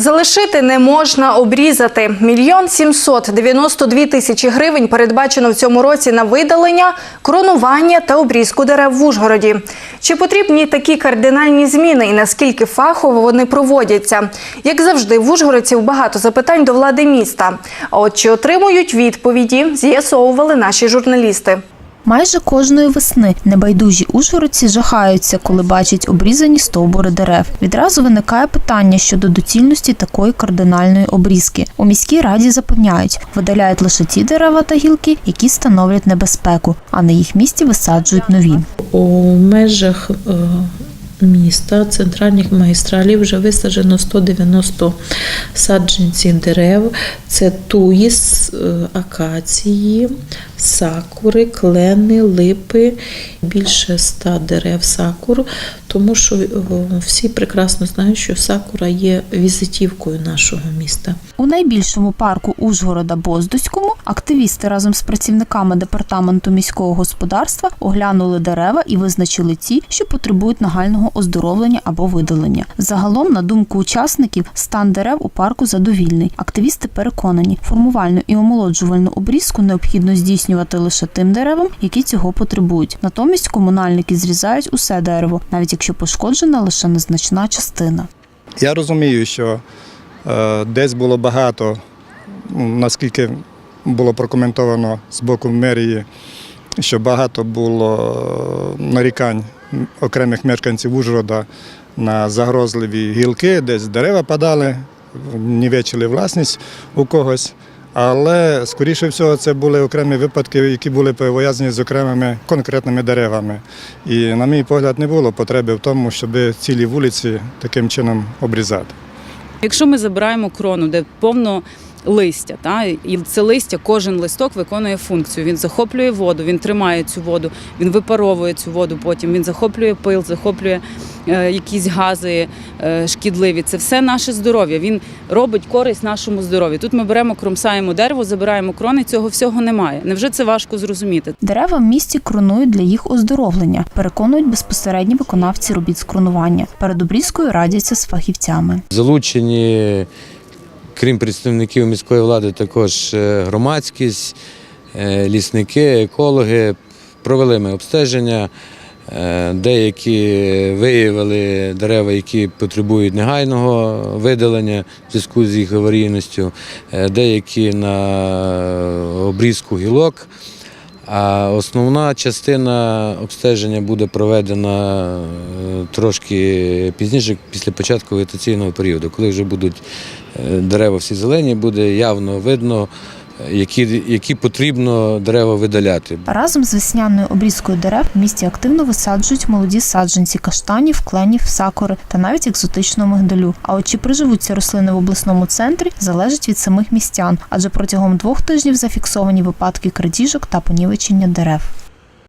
Залишити не можна обрізати. Мільйон сімсот дев'яносто дві тисячі гривень передбачено в цьому році на видалення, коронування та обрізку дерев в Ужгороді. Чи потрібні такі кардинальні зміни і наскільки фахово вони проводяться? Як завжди, в Ужгородців багато запитань до влади міста. А от чи отримують відповіді, з'ясовували наші журналісти. Майже кожної весни небайдужі ужгородці жахаються, коли бачать обрізані стовбури дерев. Відразу виникає питання щодо доцільності такої кардинальної обрізки. У міській раді запевняють, видаляють лише ті дерева та гілки, які становлять небезпеку, а на їх місці висаджують нові. У межах е, міста центральних магістралів вже висаджено 190 саджанців дерев. Це туї, е, акації, сакури, клени, липи, більше 100 дерев сакур, тому що е, всі прекрасно знають, що сакура є візитівкою нашого міста. У найбільшому парку Ужгорода Боздуському активісти разом з працівниками департаменту міського господарства оглянули дерева і визначили ті, що потребують нагального оздоровлення або видалення. Загалом, на думку учасників, стан дерев у парку задовільний. Активісти переконані, формувальну і омолоджувальну обрізку необхідно здійснювати лише тим деревам, які цього потребують. Натомість комунальники зрізають усе дерево, навіть якщо пошкоджена лише незначна частина. Я розумію, що е, десь було багато, ну, наскільки було прокоментовано з боку мерії, що багато було е, нарікань окремих мешканців Ужгорода на загрозливі гілки, десь дерева падали, нівечили власність у когось. Але, скоріше всього, це були окремі випадки, які були пов'язані з окремими конкретними деревами. І, на мій погляд, не було потреби в тому, щоб цілі вулиці таким чином обрізати. Якщо ми забираємо крону, де повно листя, та, і це листя, кожен листок виконує функцію. Він захоплює воду, він тримає цю воду, він випаровує цю воду потім, він захоплює пил, захоплює е, якісь гази е, шкідливі. Це все наше здоров'я. Він робить користь нашому здоров'ю. Тут ми беремо, кромсаємо дерево, забираємо крони, цього всього немає. Невже це важко зрозуміти? Дерева в місті кронують для їх оздоровлення, переконують безпосередні виконавці робіт з кронування. Перед обрізкою радяться з фахівцями. Залучені, крім представників міської влади, також е, громадськість, е, лісники, екологи. Провели ми обстеження. Е, Деякі виявили дерева, які потребують негайного видалення в зв'язку з їх аварійністю, деякі на обрізку гілок. А основна частина обстеження буде проведена е, трошки пізніше, після початку вегетаційного періоду, коли вже будуть е, дерева всі зелені, буде явно видно, які, які потрібно дерева видаляти. Разом з весняною обрізкою дерев в місті активно висаджують молоді саджанці каштанів, кленів, сакури та навіть екзотичного мигдалю. А от чи приживуться рослини в обласному центрі, залежить від самих містян, адже протягом двох тижнів зафіксовані випадки крадіжок та понівечення дерев.